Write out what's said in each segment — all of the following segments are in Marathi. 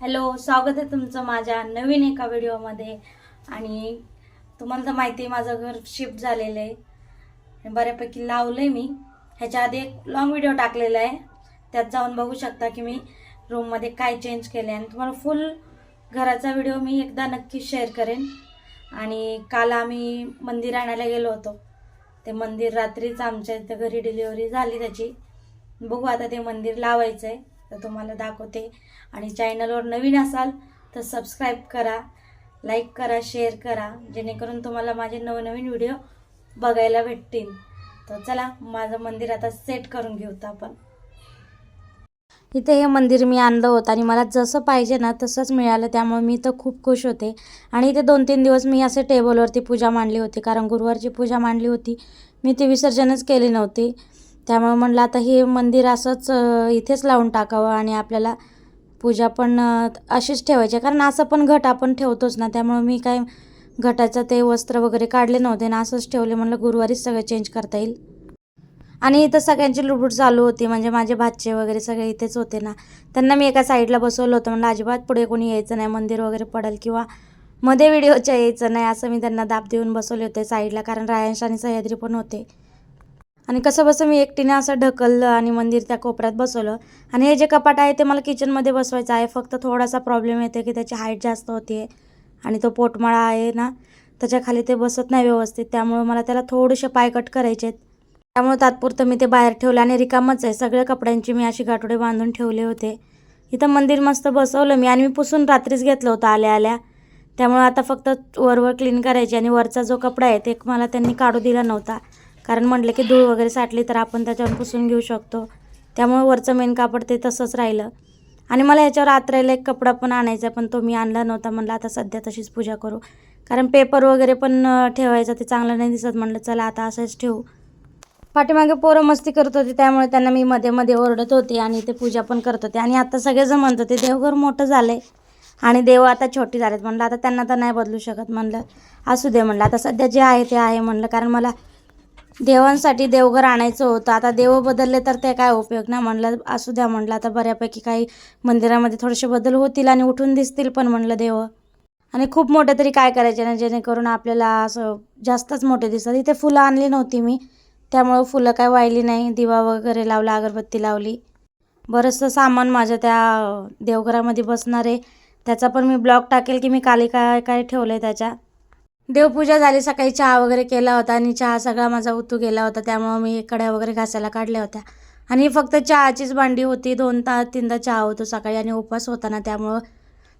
हॅलो स्वागत आहे तुमचं माझ्या नवीन एका व्हिडिओमध्ये. आणि तुम्हाला तर माहिती आहे माझं घर शिफ्ट झालेलं आहे. बऱ्यापैकी लावलं आहे मी. ह्याच्या आधी एक लॉंग व्हिडिओ टाकलेला आहे. त्यात जाऊन बघू शकता की मी रूममध्ये काय चेंज केले आणि तुम्हाला फुल घराचा व्हिडिओ मी एकदा नक्की शेअर करेन. आणि काल आम्ही मंदिर आणायला गेलो होतो. ते मंदिर रात्रीच आमच्या इथं घरी डिलिव्हरी झाली त्याची. बघू आता ते मंदिर लावायचं आहे तर तुम्हाला दाखवते. आणि चॅनलवर नवीन असाल तर सबस्क्राईब करा लाईक करा शेअर करा जेणेकरून तुम्हाला माझे नवनवीन व्हिडिओ बघायला भेटतील. तर चला माझं मंदिर आता सेट करून घेऊ तर आपण. इथे हे मंदिर मी आणलं होतं आणि मला जसं पाहिजे ना तसंच मिळालं त्यामुळे मी तर खूप खुश होते. आणि इथे दोन तीन दिवस मी असे टेबलवरती पूजा मांडली होती कारण गुरुवारची पूजा मांडली होती. मी ती विसर्जनच केली नव्हती. त्यामुळे म्हणलं आता हे मंदिर असंच इथेच लावून टाकावं आणि आपल्याला पूजा पण अशीच ठेवायची. कारण असं पण घट आपण ठेवतोच ना त्यामुळे मी काय घटाचं ते वस्त्र वगैरे काढले नव्हते ना असंच ठेवले. म्हणलं गुरुवारीच सगळं चेंज करता येईल. आणि इथं सगळ्यांची लुडबुड चालू होती. म्हणजे माझे भाचे वगैरे सगळे इथेच होते ना. त्यांना मी एका साईडला बसवलं होतं. म्हणलं अजिबात पुढे कोणी यायचं नाही मंदिर वगैरे पडेल किंवा मध्ये व्हिडिओच्या यायचं नाही असं मी त्यांना दाब देऊन बसवले होते साईडला कारण रायांश आणि सह्याद्री पण होते. आणि कसं बसं मी एकटीने असं ढकललं आणि मंदिर त्या कोपऱ्यात बसवलं. आणि हे जे कपाट आहे ते मला किचनमध्ये बसवायचं आहे. फक्त थोडासा प्रॉब्लेम येतो की त्याची हाईट जास्त होते आणि तो पोटमाळा आहे ना त्याच्याखाली ते बसत नाही व्यवस्थित. त्यामुळं मला त्याला थोडेसे पाय कट करायचे आहेत. त्यामुळे तात्पुरतं मी ते बाहेर ठेवलं आणि रिकामच आहे. सगळ्या कपड्यांची मी अशी गाठोडे बांधून ठेवले होते. इथं मंदिर मस्त बसवलं मी आणि मी पुसून रात्रीच घेतलं होतं आल्या आल्या. त्यामुळं आता फक्त वरवर क्लीन करायची आणि वरचा जो कपडा आहे ते मला त्यांनी काढू दिला नव्हता. कारण म्हटलं की धूळ वगैरे साठली तर आपण त्याच्यावर पुसून घेऊ शकतो. त्यामुळे वरचं मेन कापड ते तसंच राहिलं. आणि मला याच्यावर आतरायला एक कपडा पण आणायचा पण तो मी आणला नव्हता. म्हणलं आता सध्या तशीच पूजा करू. कारण पेपर वगैरे पण ठेवायचा ठेवायचं ते चांगलं नाही दिसत. म्हणलं चला आता असंच ठेवू. पाठीमागे पोरं मस्ती करत होती त्यामुळे त्यांना मी मध्ये मध्ये ओरडत होते आणि ते पूजा पण करत होते. आणि आता सगळेजण म्हणत होते देवघर मोठं झालं आहे आणि देव आता छोटी झालेत. म्हणलं आता त्यांना तर नाही बदलू शकत. म्हणलं असू दे. म्हणलं आता सध्या जे आहे ते आहे. म्हणलं कारण मला देवांसाठी देवघर आणायचं होतं. आता देव बदलले तर ते काय उपयोग? ना म्हणलं असू द्या म्हणलं आता बऱ्यापैकी काही मंदिरामध्ये थोडेसे बदल होतील आणि उठून दिसतील पण म्हणलं देव. आणि खूप मोठे तरी काय करायचे ना जेणेकरून आपल्याला असं जास्तच मोठे दिसतात. इथे फुलं आणली नव्हती मी. त्यामुळं फुलं काय वाहिली नाही. दिवा वगैरे लावला अगरबत्ती लावली. बरंचसं सामान माझ्या त्या देवघरामध्ये बसणार आहे. त्याचा पण मी ब्लॉग टाकेल की मी काली काय काय ठेवलं आहे त्याच्या? देवपूजा झाली सकाळी चहा वगैरे केला होता आणि चहा सगळा माझा उतू गेला होता त्यामुळं मी कड्या वगैरे घासायला काढल्या होत्या. आणि फक्त चहाचीच भांडी होती दोन तास तीनदा चहा होतो सकाळी आणि उपवास होता ना त्यामुळं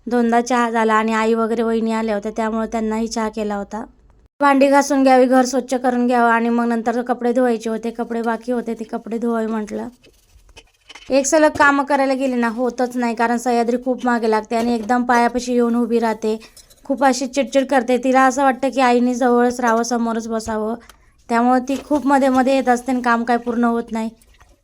दोनदा चहा झाला आणि आई वगैरे वहिनी आल्या होत्या त्यामुळं त्यांनाही चहा केला होता. भांडी घासून घ्यावी घर स्वच्छ करून घ्यावं आणि मग नंतर कपडे धुवायचे होते कपडे बाकी होते ते कपडे धुवावे म्हटलं. एक सलग कामं करायला गेले ना होतच नाही कारण सह्याद्री खूप मागे लागते आणि एकदम पायापाशी येऊन उभी राहते. खूप अशी चिडचिड करते. तिला असं वाटतं की आईने जवळच राहावं समोरच बसावं. त्यामुळे ती खूप मध्ये मध्ये येत असते आणि काम काय पूर्ण होत नाही.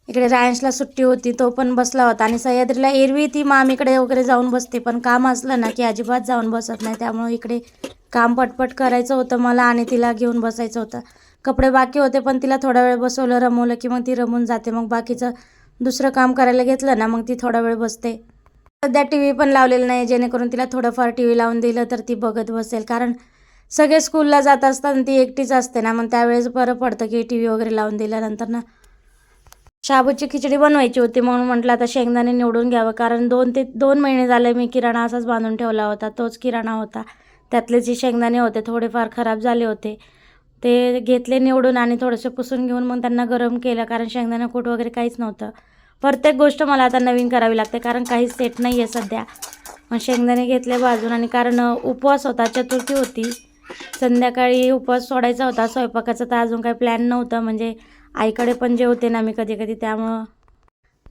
इकडे रायन्सला सुट्टी होती तो पण बसला होता आणि सह्याद्रीला एरवी ती मामीकडे वगैरे जाऊन बसते. पण काम असलं ना की अजिबात जाऊन बसत नाही. त्यामुळे इकडे काम पटपट करायचं होतं मला आणि तिला घेऊन बसायचं होतं. कपडे बाकी होते पण तिला थोडा वेळ बसवलं रमवलं की मग ती रमून जाते. मग बाकीचं दुसरं काम करायला घेतलं ना मग ती थोडा वेळ बसते. सध्या टी व्ही पण लावलेलं नाही जेणेकरून तिला थोडंफार टी व्ही लावून दिलं तर ती बघत बसेल. कारण सगळे स्कूलला जात असताना ती एकटीच असते ना मग त्यावेळेस बरं पडतं की टी व्ही वगैरे लावून दिल्यानंतर ना शाबूची खिचडी बनवायची होती म्हणून म्हटलं आता शेंगदाणे निवडून घ्यावं. कारण दोन ते दोन महिने झाले मी किराणा असाच बांधून ठेवला होता तोच किराणा होता. त्यातले जे शेंगदाणे होते थोडेफार खराब झाले होते. ते घेतले निवडून आणि थोडंसं पुसून घेऊन मग त्यांना गरम केलं कारण शेंगदाणा कूट वगैरे काहीच नव्हतं. प्रत्येक गोष्ट मला आता नवीन करावी लागते कारण काहीच सेट नाही आहे सध्या. मग शेंगदाणे घेतले बाजून आणि कारण उपवास होता चतुर्थी होती. संध्याकाळी उपवास सोडायचा होता स्वयंपाकाचा तर अजून काही प्लॅन नव्हतं म्हणजे आईकडे पण जेवते ना मी कधी कधी त्यामुळं.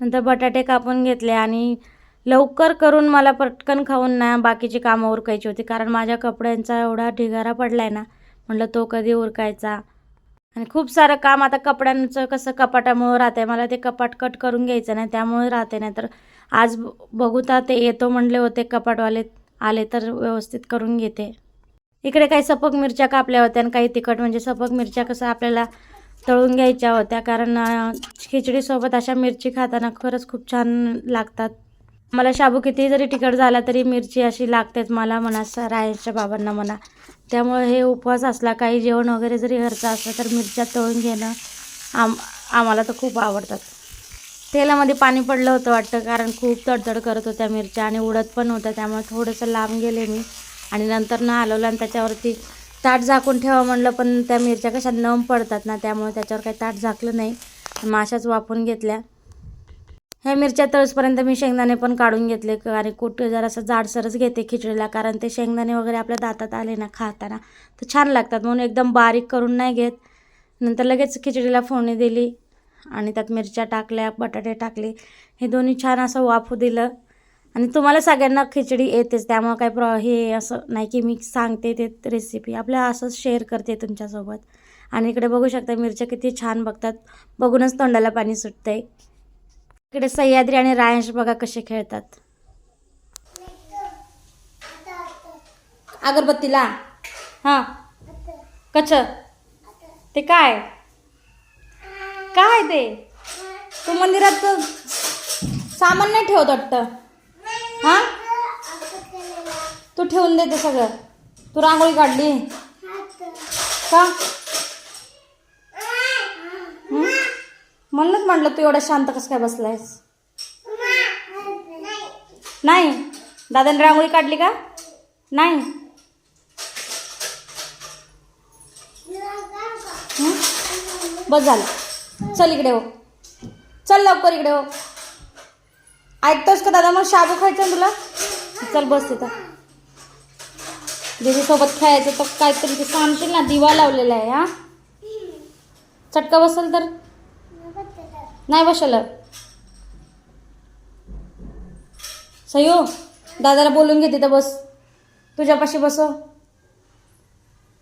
नंतर बटाटे कापून घेतले आणि लवकर करून मला पटकन खाऊन ना बाकीची कामं उरकायची होती कारण माझ्या कपड्यांचा एवढा ढिगारा पडला आहे ना म्हटलं तो कधी उरकायचा? आणि खूप सारं काम आता कपड्यांचं कसं कपाटामुळं राहते मला ते कपाट कट करून घ्यायचं नाही त्यामुळे राहते नाही. तर आज बघूता ते येतो म्हणले होते कपाटवाले आले तर व्यवस्थित करून घेते. इकडे काही सपक मिरच्या कापल्या होत्या आणि काही तिखट म्हणजे सपक मिरच्या कसं आपल्याला तळून घ्यायच्या होत्या. कारण खिचडीसोबत अशा मिरची खाताना खरंच खूप छान लागतात. मला शाबू कितीही जरी तिखट झाला तरी मिरची अशी लागतेच मला म्हणा स- रायांच्या बाबांना म्हणा. त्यामुळे हे उपवास असला काही जेवण वगैरे जरी घरचं असलं तर मिरच्या तळून घेणं आम आम्हाला तर खूप आवडतात. तेलामध्ये पाणी पडलं होतं वाटतं कारण खूप तडतड करत होत्या मिरच्या आणि उडत पण होत्या त्यामुळे थोडंसं लांब गेले मी. आणि नंतर ना हलवलं आणि त्याच्यावरती ताट झाकून ठेवा म्हणलं पण त्या मिरच्या कशा नम पडतात ना त्यामुळे त्याच्यावर काही ताट झाकलं नाही. माशाच वापरून घेतल्या. मिरच्या तळसपर्यंत मी शेंगदाणे पण काढून घेतले. आणि कुठं जरासं जाडसरच घेते खिचडीला कारण ते शेंगदाणे वगैरे आपल्या दातात आले ना खाताना तर छान लागतात. म्हणून एकदम बारीक करून नाही घेत. नंतर लगेच खिचडीला फोडणी दिली आणि त्यात मिरच्या टाकल्या बटाटे टाकले. हे दोन्ही छान असं वाफू दिलं. आणि तुम्हाला सगळ्यांना खिचडी येतेच त्यामुळं काही प्रॉ हे असं नाही की मी सांगते ते रेसिपी आपल्या असंच शेअर करते तुमच्यासोबत. आणि इकडे बघू शकता मिरच्या किती छान बघतात. बघूनच तोंडाला पाणी सुटतं आहे इकडे सह्याद्री आणि रायांश बघा कसे खेळतात. अगरबत्तीला. हां. कच ते काय? काय ते? तू मंदिरात सामान नाही ठेवत वाटतं. हां? तू ठेवून देते सगळं. तू रांगोळी काढली. का हं? म्हणूनच म्हटलं तू एवढा शांत कसं काय बसलायस? नाही. दादाने रांगोळी काढली का? नाही. बस झालं. चल इकडे हो. चल लवकर इकडे हो. ऐकतोस का दादा? मग शाबू खायचं तुला? चल बस तिथं दीदीसोबत खेळायचं तर काहीतरी ते सांगतील ना दिवा लावलेला आहे हा. चटका बसल तर. नाही बसलं सयो दादाला बोलून घे तिथं बस. तुझ्यापाशी बसव.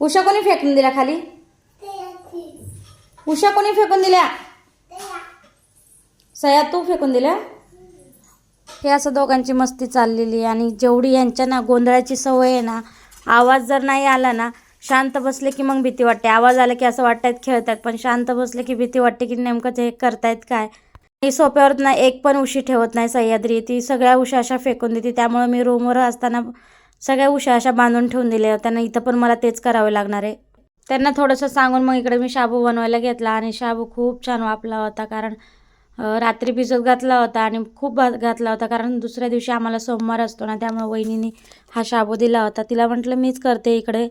उषा कोणी फेकून दिल्या खाली? उषा कोणी फेकून दिल्या? सया तू फेकून दिल्या? हे असं दोघांची मस्ती चाललेली आहे आणि जेवढी यांच्या ना गोंधळाची सवय आहे ना आवाज जर नाही आला ना शांत बसले की मग भीती वाटते. आवाज आला की असं वाटतात खेळतात पण शांत बसले की भीती वाटते की नेमकं ते करतायत काय? मी सोप्यावर ना एक पण उशी ठेवत नाही सह्याद्री. ती सगळ्या उशा अशा फेकून देते. त्यामुळे मी रूमवर असताना सगळ्या उशा अशा बांधून ठेवून दिल्या. त्यांना इथं पण मला तेच करावे लागणार आहे. त्यांना थोडंसं सांगून मग इकडे मी शाबू बनवायला घेतला आणि शाबू खूप छान वापला होता कारण रात्री भिजत घातला होता आणि खूप घातला होता कारण दुसऱ्या दिवशी आम्हाला सोमवार असतो ना त्यामुळे वहिनीने हा शाबू दिला होता. तिला म्हटलं मीच करते इकडे.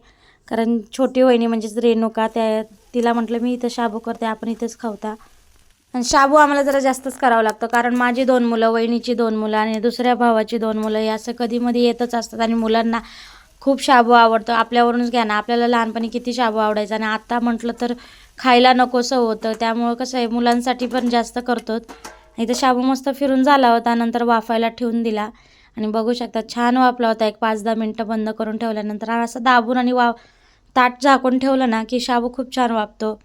कारण छोटी वहिनी म्हणजेच रेणुका त्या तिला म्हटलं मी इथं शाबू करते आपण इथंच खावता आणि शाबू आम्हाला जरा जास्तच करावं लागतं कारण माझी दोन मुलं वहिनीची दोन मुलं आणि दुसऱ्या भावाची दोन मुलं हे असं कधीमध्ये येतच असतात आणि मुलांना खूप शाबू आवडतं. आपल्यावरूनच घ्या ना आपल्याला लहानपणी किती शाबू आवडायचा आणि आत्ता म्हटलं तर खायला नकोसं होतं. त्यामुळं कसं आहे मुलांसाठी पण जास्त करतो इथं शाबू मस्त फिरून झाला होता नंतर वाफायला ठेवून दिला. आणि बघू शकता छान वापला होता. एक पाच दहा मिनटं बंद करून ठेवल्यानंतर असं दाबून आणि वाव ताट झाकून ठेवलं ना की शाबू खूप छान वाफतो.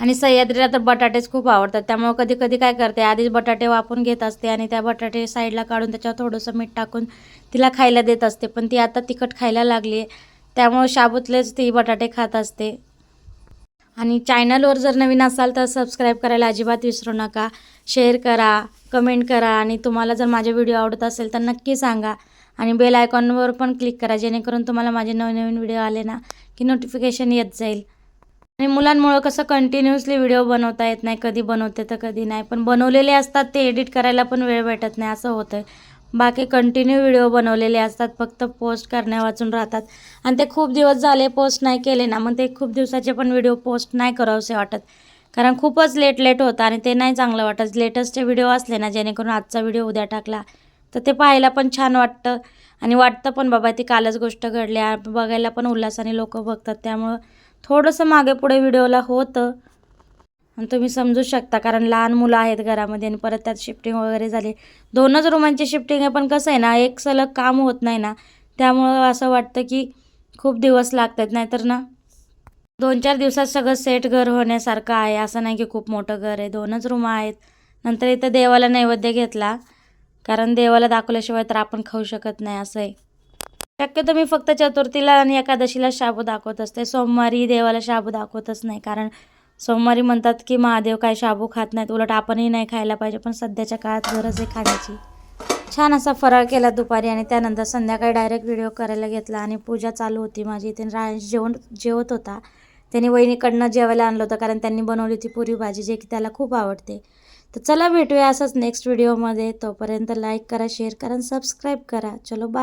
आणि सह्याद्रीला तर बटाटेच खूप आवडतात. त्यामुळं कधी कधी काय करते आधीच बटाटे वापून घेत असते आणि त्या बटाटे साईडला काढून त्याच्यावर थोडंसं मीठ टाकून तिला खायला देत असते. पण ती आता तिखट खायला लागली आहे. त्यामुळं शाबूतलेच ती बटाटे खात असते. आणि चॅनलवर जर नवीन असाल तर सबस्क्राईब करायला अजिबात विसरू नका. शेअर करा कमेंट करा आणि तुम्हाला जर माझे व्हिडिओ आवडत असेल तर नक्की सांगा. आणि बेल आयकॉनवर पण क्लिक करा जेणेकरून तुम्हाला माझे नवनवीन व्हिडिओ आले ना की नोटिफिकेशन येत जाईल. आणि मुलांमुळं कसं कंटिन्युअसली व्हिडिओ बनवता येत नाही कधी बनवते तर कधी नाही पण बनवलेले असतात ते एडिट करायला पण वेळ भेटत नाही असं होतं बाकी कंटिन्यू व्हिडिओ बनवलेले असतात फक्त पोस्ट करण्या वाचून राहतात. आणि ते खूप दिवस झाले पोस्ट नाही केले ना मग ते खूप दिवसाचे पण व्हिडिओ पोस्ट नाही करावेसे वाटत. कारण खूपच लेट लेट होतं आणि ते नाही चांगलं वाटत. लेटेस्टचे व्हिडिओ असले ना जेणेकरून आजचा व्हिडिओ उद्या टाकला तर ते पाहायला पण छान वाटतं. आणि वाटतं पण बाबा ती कालच गोष्ट घडली. बघायला पण उल्हासाने लोक बघतात त्यामुळं थोडंसं मागे पुढे व्हिडिओला होतं. तुम्ही समजू शकता कारण लहान मुलं आहेत घरामध्ये आणि परत त्यात शिफ्टिंग वगैरे झाली. दोनच रूमांची शिफ्टिंग आहे पण कसं आहे ना एक सलग काम होत नाही ना. त्यामुळं असं वाटतं की खूप दिवस लागतात नाहीतर ना दोन चार दिवसात सगळं सेट घर होण्यासारखं आहे. असं नाही की खूप मोठं घर आहे दोनच रूम आहेत. नंतर इथं देवाला नैवेद्य घेतला कारण देवाला दाखवल्याशिवाय तर आपण खाऊ शकत नाही असं आहे. शक्यतो मी फक्त चतुर्थीला आणि एकादशीला शाबू दाखवत असते. सोमवारी देवाला शाबू दाखवतच नाही कारण सोमवारी म्हणतात की महादेव काय शाबू खात नाहीत उलट आपणही नाही खायला पाहिजे पण सध्याच्या काळात गरज आहे खाण्याची. छान असा फराळ केला दुपारी आणि त्यानंतर संध्याकाळी डायरेक्ट व्हिडिओ करायला घेतला आणि पूजा चालू होती माझी. इथे रायश जेवण जेवत होता. त्यांनी वहिनीकडनं जेवायला आणलं होतं कारण त्यांनी बनवली होती पुरी भाजी जे की त्याला खूप आवडते. तर चला भेटूया असंच नेक्स्ट व्हिडिओमध्ये तोपर्यंत लाईक करा शेअर करा सबस्क्राईब करा. चलो बाय